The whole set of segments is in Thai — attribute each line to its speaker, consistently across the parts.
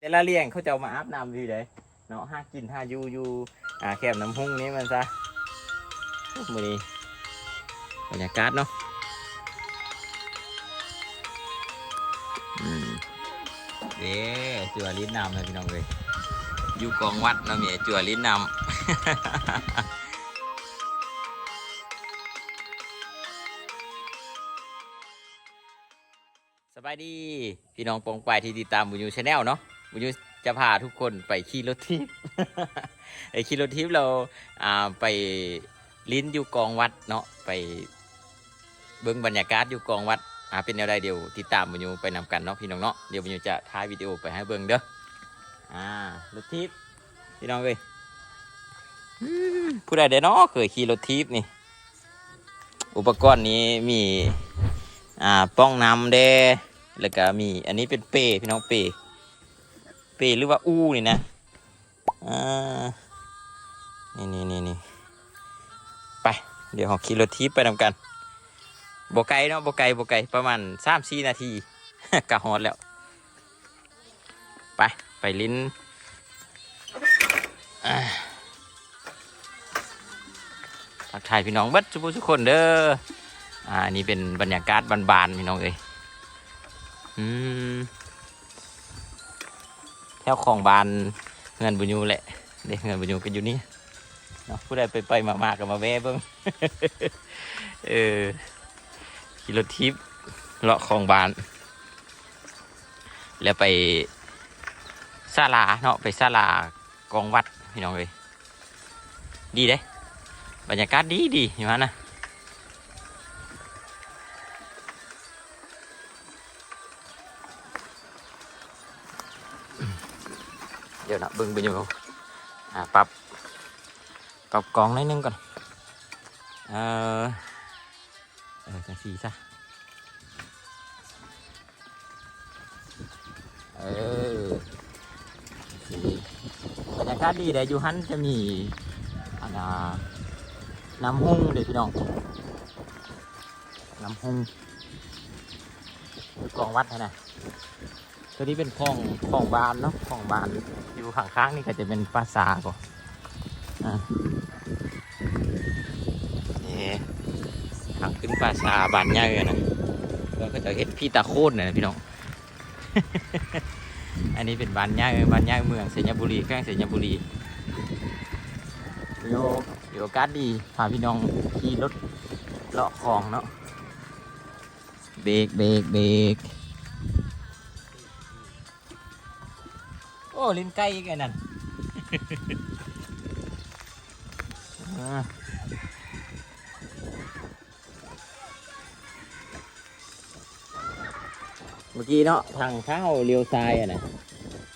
Speaker 1: แต่ละเลี้ยงเขาจะมาอาบน้ำอยู่เลยเนาะห้ากินห้าอยู่อยู่อ่าแคบน้ำหุ้งนี้มันซะมือนี้บรรยากาศเนาะเด้จัวลิ้นนำเลยพี่น้องเลยอยู่กองวัดเนาะมีจัวลิ้นนำสบายดี พี่น้องปองปายที่ติดตามบุญยูชาแนลเนาะ บุญยูจะพาทุกคนไปขี่รถทิพย์ไอขี่รถทิพย์เราอ่าไปลิ้นอยู่กองวัดเนาะไปเบิ้งบรรยากาศอยู่กองวัดอ่าเป็นแนวใดเดี๋ยวติดตามบุญยูไปนำกันเนาะพี่น้องเนาะเดี๋ยวบุญยูจะถ่ายวิดีโอไปให้เบิ้งเด้ออ่ารถทิพย์พี่น้องเอ้ยผู้ใดเด้เนาะเคยขี่รถทิพย์นี่ อุปกรณ์นี้มีอ่าป้องน้ำเด้แล้วก็มีอันนี้เป็นเปรพี่น้องเปร เปหรือว่าอู้นี่นะอ่านี่นี่นี่นี่ไป เดี๋ยวเราขี่รถทีปไปนำกันบไกลเนาะบกไกลบไกลประมาณสามสี่นาทีกะฮอดแล้ว ไป ไปลิ้นอ่าทักทายพี่น้องบัดทุกทุกคนเด้อ อ่านนี้เป็นบรรยากาศบานๆพี่น้องเอ้ยอืม แถวของบานเงินบุญยูแหละเด็กเงินบุญยูก็อยู่นี่เนาะผู้ใดไปไปมาๆก็มาแวะเบิ่งเออขี่รถทิพย์เลาะของบาน แล้วไปศาลาเนาะไปศาลากองวัดพี่น้องเอ้ยดีเด้บรรยากาศดีดีอยู่ฮะนะ ดี๋ยวนะบึงไปอยู่อ่าปรับปรับกองหนิดนึงก่อนเออเออจังสีซะเออสีบรรยากาศดีเลยอยู่หันจะมีอันน้ำหุ้งเด็พี่น้องน้ำหุ้งกองวัดนะ ตัวนี้เป็นคลองคลองบานเนาะคลองบาน อยู่ข้างๆนี่ก็จะเป็นปราสาทก่อนอ่านี่ทางขึ้นปราสาทบานใหญ่อะนะเราก็จะเห็นพี่ตาโคตรนะพี่น้อง อันนี้เป็นบานใหญ่บานใหญ่เมืองเสญบุรีแข้งเสญบุรีโยโยโอกาสดีพาพี่น้องขี่รถเลาะคลองเนาะเบรกเบรกเบรก อ้ลิ้นไก่อีกไอ้นั่นอ่าเมื่อกี้เนาะทางถ้าเลี้ยวซ้ายอะนะ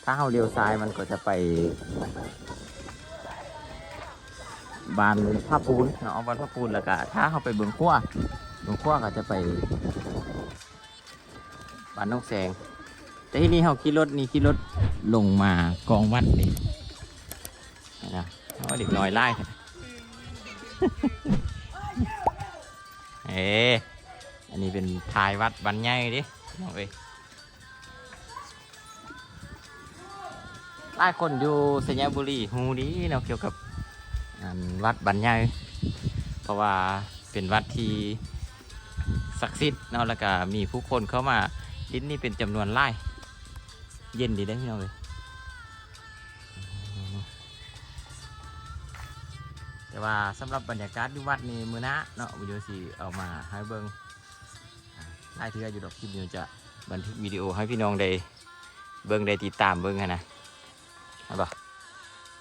Speaker 1: ถ้าเราเลี้ยวซ้ายมันก็จะไปบานผ้าปูนเนาะบานผ้าปูนแล้วก็ถ้าเราไปเบืองขั้วเบืองขั้วก็จะไปบานน้องแสง แต่ที่นี่เขาขี่รถนี่ขี่รถลงมากองวัดนี่นะเพราะเด็กน้อยไล่เอ๊อันนี้เป็นทายวัดบันใหญ่ดิน้องเอ้ยหลายคนอยู่สัญญบุรีฮูดีเนาะเกี่ยวกับวัดบันใหญ่เพราะว่าเป็นวัดที่ศักดิ์สิทธิ์เนาะแล้วก็มีผู้คนเข้ามาลิ้นนี่เป็นจำนวนไล่ เย็นดีได้พี่น้องเลยแต่ว่าสำหรับบรรยากาศที่วัดนี่มือนะเนาะวิดีโอสีเอามาให้เบิ้งอ่าไล่เทืออยู่ดอกคลิปนี้จะบันทึกวิดีโอให้พี่น้องได้เบิ้งได้ติดตามเบิ้งกันนะเห็นปะ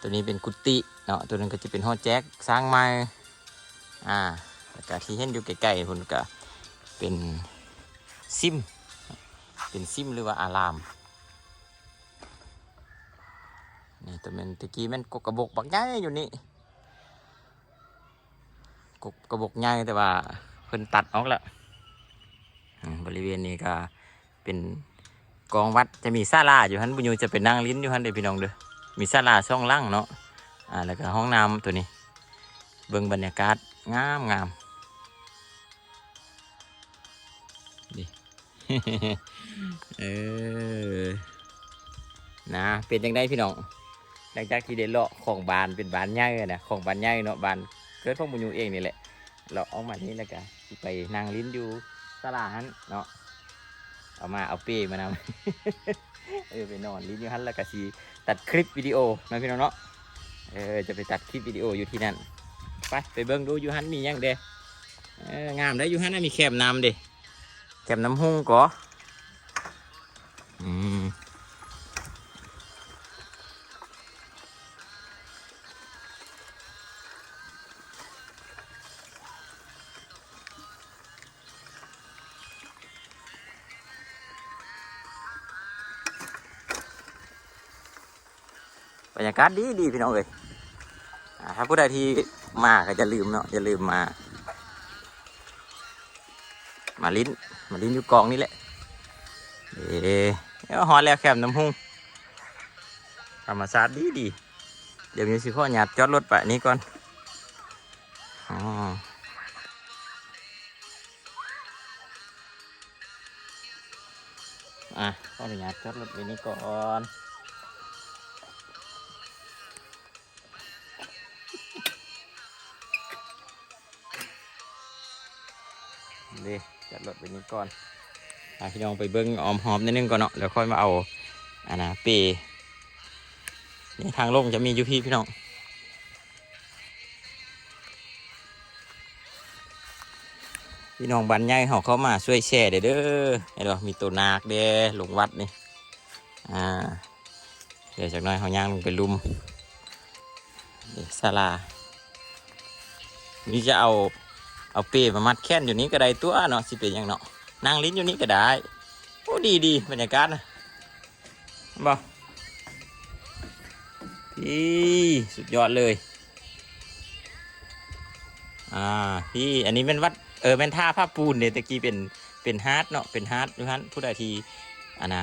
Speaker 1: ตัวนี้เป็นกุฏิเนาะตัวนั้นก็จะเป็นห้องแจ็คสร้างม้อ่าแล้วก็ที่เห็นอยู่ใกล้ๆคนก็เป็นซิม เป็นซิมหรือว่าอาราม นี่ตัวมันตะกี้มันกกกระบกบักใหญ่อยู่นี่กกกระบกใหญ่แต่ว่าเพิ่นตัดออกแล้วบริเวณนี้ก็เป็นกองวัดจะมีศาลาอยู่ฮันบุญยูจะเป็นนั่งลิ้นอยู่ฮันเด้อพี่น้องเด้อมีศาลาช่องล่างเนาะอ่าแล้วก็ห้องน้ำตัวนี้ เบิ่งบรรยากาศงามงามดิเออนะเป็นยังไงพี่น้อง หลังจากที่ได้เลาะของบานเป็นบานใหญ่อะนะของบานใหญ่เนาะบานเกิดของบุญยูเองนี่แหละเราเอามานี้แล้วก็ไปนั่งลิ้นอยู่ตลาดหันเนาะเอามาเอาเป้มานำเออไปนอนลิ้นอยู่หันแล้วก็สีตัดคลิปวิดีโอนะพี่น้องเนาะเออจะไปตัดคลิปวิดีโออยู่ที่นั่นไปไปเบิ่งดูอยู่หันมียังเด้เอองามได้อยู่หันน่ะมีแคมน้ำเด้แคมน้ำหุ้งก่อ บรรยากาศดีดีพี่น้องเอ้ยถ้าผู้ใดที่มาก็จะลืมเนาะอย่าลืมมา มาลิ้น มาลิ้นอยู่กองนี่แหละ เอ๋ยวฮอนแล้วแคมน้ำหุ้งธรรมศาตร์ดีดี เดี๋ยวมีสิพ่อหยาดจอดรถไปนี้ก่อนอ๋ออะพ่อหยาดจอดรถไปนี้ก่อน เดี๋ยวจัดรถไปนี้ก่อนพาพี่น้องไปเบิ้งออมหอมนิดนึงก่อนเนาะเดี๋ยวค่อยมาเอาอันนะเปนี่ทางลงจะมีอยู่พี่พี่น้องพี่น้องบันใหญ่เขาเข้ามาช่วยแช่เด้อเด้อเห็นบ่มีตัวนาคเด้หลงวัดนี่อ่าเดี๋ยวจากน้อยเขาย่างลงไปลุมเดี๋ยวศาลานี่จะเอา เอาเปรมามัดแค้นอยู่นี้ก็ได้ตัวเนาะสิเป็นยังเนาะนั่งลิ้นอยู่นี้ก็ได้โอ้ดีดีบรรยากาศนะบ่พี่สุดยอดเลย อ่าพี่อันนี้เป็นวัดเออเป็นท่าผ้าปูนเนี่ยตะกี้เป็นเป็นฮาร์ดเนาะเป็นฮาร์ดดูฮันผู้ใดทีอันน่ะ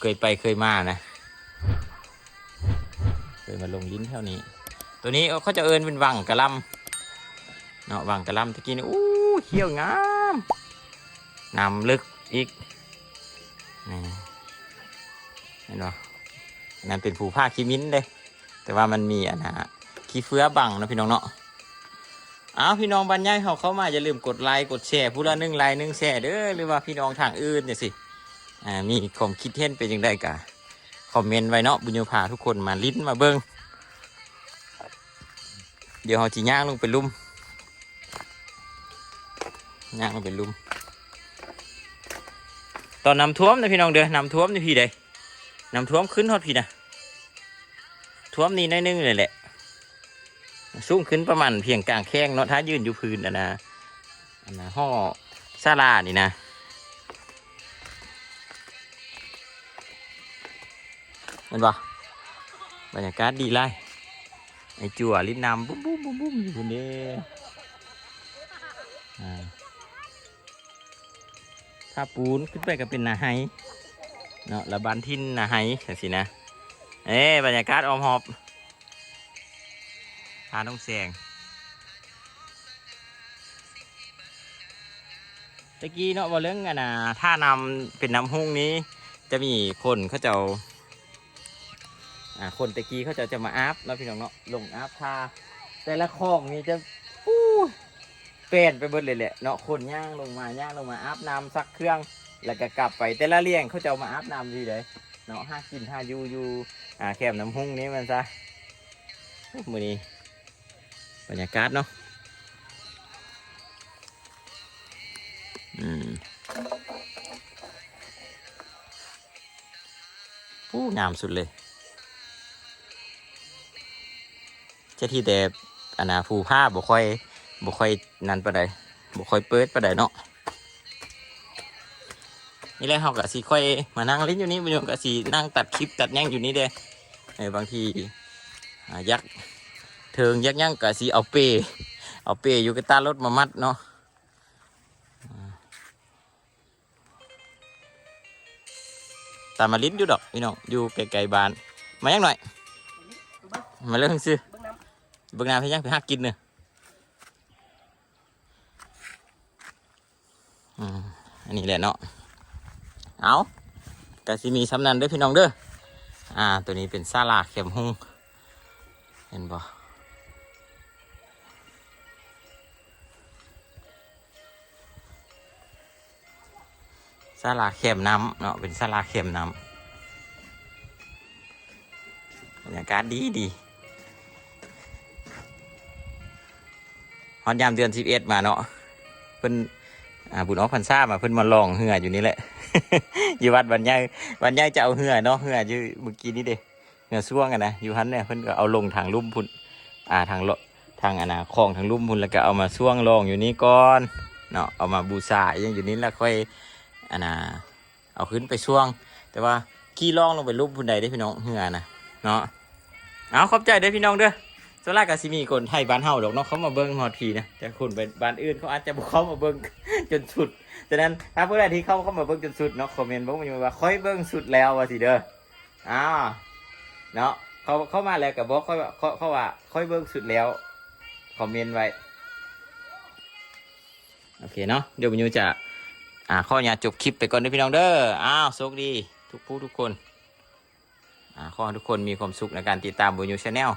Speaker 1: เคยไปเคยมานะเคยมาลงลิ้นเท่านี้ ตัวนี้เขาจะเอินเป็นวังกระลำ เนาะวางกระลำตะกี้นี่อู้เขี้ยวงามนำลึกอีกนี่เห็นปะนั่นเป็นผูผ้าขี้มิ้นเด้แต่ว่ามันมีอันนะขี้เฟื้อบังนะพี่น้องเนาะอ้าวพี่น้องบรรยายเขาเข้ามาอย่าลืมกดไลค์กดแชร์ผู้ละหนึ่งไลค์หนึ่งแชร์เด้อหรือว่าพี่น้องทางอื่นเนี่ยสิอ่ามีความคิดเห็นเป็นยังไงกะคอมเมนต์ไว้เนาะบุญโยพาทุกคนมาลิ้นมาเบิ้งเดี๋ยวเขาจีย่างลงไปลุ่ม ย่างเป็นลุมตอนน้ำท่วมนะพี่น้องเด้อน้ำท่วมนี่พี่ใดน้ำท่วมขึ้นฮอดพี่นะท่วมนี่น้อยนึงเลยแหละสูงขึ้นประมาณเพียงกลางแข้งเนาะถ้ายืนอยู่พื้นอะนะอันนะห่อซาลานี่นะเห็นปะบรรยากาศดีไล่ไอจั่วลิ้นน้ำบุ้มบุ้มบุ้มบุ้มอยู่คนเดียว ถ้าปูนขึ้นไปก็เป็นนาไฮเนาะแล้วบ้านทินนาไฮจังสินะ เอ้บรรยากาศออมหอบทาน้องแสงตะกี้เนาะว่าเรื่องอะนนะถ้านำเป็นน้ำหุ้งนี้ จะมีคนเขาจะอ่าคนตะกี้เขาจะจะมาอาบเนาะพี่น้องเนาะลงอาบทาแต่ละคลองนี่จะอู้ นไปเบิดเลยแหละเนาะคนย่างลงมาย่างลงมาอาบน้ำซักเครื่อง แล้วก็กลับไปแต่ละเลี้ยงเขาจะเอามาอาบน้ำดีเลยเนาะห้ากินห้ายู่ยู่อ่าแคมน้ำหุ้งนี้มันซะมือนี้บรรยากาศเนาะอืมผู้งามสุดเลยเจ้าที่แต่อนาผูผ้าบ่ค่อย บ่ค่อยนั่นปะใดบ่ค่อยเปิดปะใดเนาะนี่แหละเขากะสีค่อยมานั่งเล่นอยู่นี่มันกะสีนั่งตัดคลิปตัดหย่างอยู่นี่เด้เออบางทียักษ์เทิงยักษ์ย่างกะสีเอาเปเอาเปอยู่กับตารถมามัดเนาะตามมาลิ้นอยู่ดอกพี่น้องอยู่ไกลๆบ้านมายังหน่อยมาเรื่องซื้อเบิ่งน้ำให้ยังไปหักกินเนอ อืมอันนี้แหละเนาะเอากสิมีสำนันเด้อพี่น้องเด้ออ่า ตัวนี้เป็นซาลาเข็มหุงเห็นบ่ซาลาเข็มน้ำเนาะเป็นซาลาเข็มน้ำบรรยากาศดีดีฮอนยามเดือนสิบเอ็ดมาเนาะเพิ่น อ่าบุญออกพรรษามาเพิ่นมาลองเหืออยู่นี่แหละ อยู่วัดบันยายบันยายจะเอาเหือเนาะเหืออยู่เมื่อกี้นี่เด้เหือซ่วงอะนะอยู่หันเนี่ยเพิ่นก็เอาลงทางลุ่มพุ่นอ่าทางเลาะทางอะนะคลองทางลุ่มพุ่นแล้วก็เอามาซ่วงลองอยู่นี่ก่อนเนาะเอามาบูชาอย่างอยู่นี้แล้วค่อยอะนะเอาขึ้นไปซ่วง แต่ว่าขี้ล่องลงไปลุ่มพุ่นใดได้พี่น้องเหือนะเนาะเอาขอบใจเด้พี่น้องเด้อ ส่วนแรกก็สิมีคนไทยบ้านเฮาดอกเนาะเขามาเบิ่งฮอดทีนะแต่คนไปบ้านอื่นเขาอาจจะบ่เข้ามาเบิ่ง จนสุดฉะนั้นถ้าผู้ใดที่เข้าเข้ามาเบิ้งจนสุดเนาะคอมเมนต์บอกมาว่าค่อยเบิ้งสุดแล้วว่าสิเด้ออ้าวเนาะเขาเข้ามาแล้วกับบอกค่อยว่าเขาเขาว่าค่อยเบิ้งสุดแล้วคอมเมนต์ไว้โอเคเนาะเดี๋ยววิญญูจะอ่าข้อญาจบคลิปไปก่อนด้อพี่น้องเด้ออ้าวโชคดี ทุกผู้ทุกคนอ่าขอให้ทุกคนมีความสุขในการติดตามบุญยูชาแนล